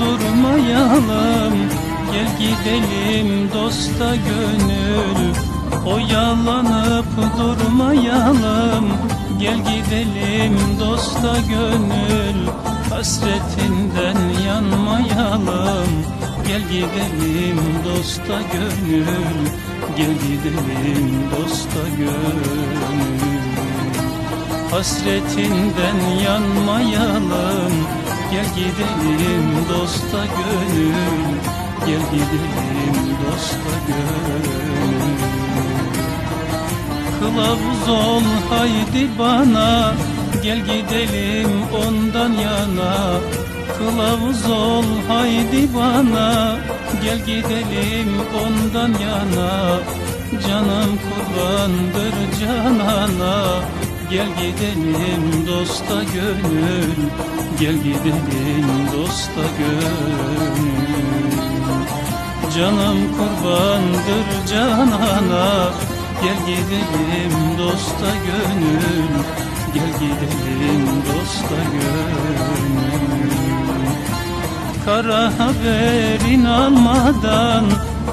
Durmayalım Gel gidelim dosta gönül. Oyalanıp durmayalım Gel gidelim dosta gönül. Hasretinden yanmayalım Gel gidelim dosta gönül. Gel gidelim dosta gönül. Hasretinden yanmayalım Gel gidelim dosta gönül Gel gidelim dosta gönül. Kılavuz ol haydi bana Gel gidelim ondan yana. Kılavuz ol haydi bana Gel gidelim ondan yana. Canım kurbandır canana Gel gidelim dosta gönül Gel gidelim dosta gönül. Canım kurbandır canana Gel gidelim dosta gönül Gel gidelim dosta gönül. Kara haberin almadan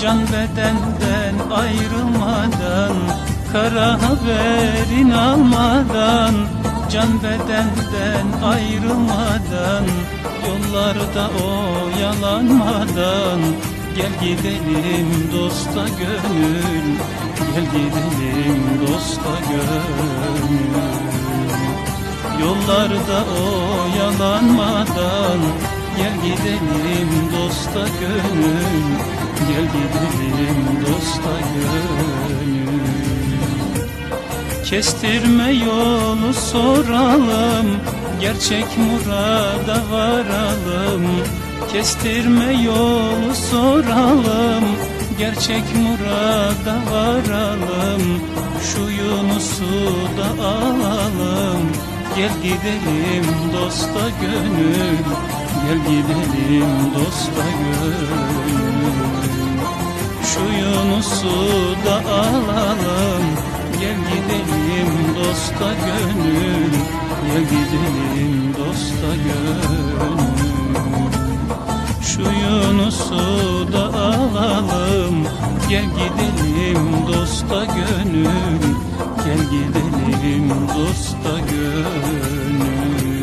Can bedenden ayrılmadan Kara haberin almadan Can bedenden ayrılmadan Yollarda oyalanmadan Gel gidelim dosta gönül Gel gidelim dosta gönül. Yollarda oyalanmadan Gel gidelim dosta gönül Gel gidelim dosta gönül Kestirme yolu soralım Gerçek murada varalım. Kestirme yolu soralım Gerçek murada varalım. Şu Yunus'u da alalım Gel gidelim dosta gönül. Gel gidelim dosta gönül. Şu Yunus'u da gidelim dosta gönül Gel gidelim dosta gönül. Şu Yunus'u da alalım Gel gidelim dosta gönül Gel gidelim dosta gönül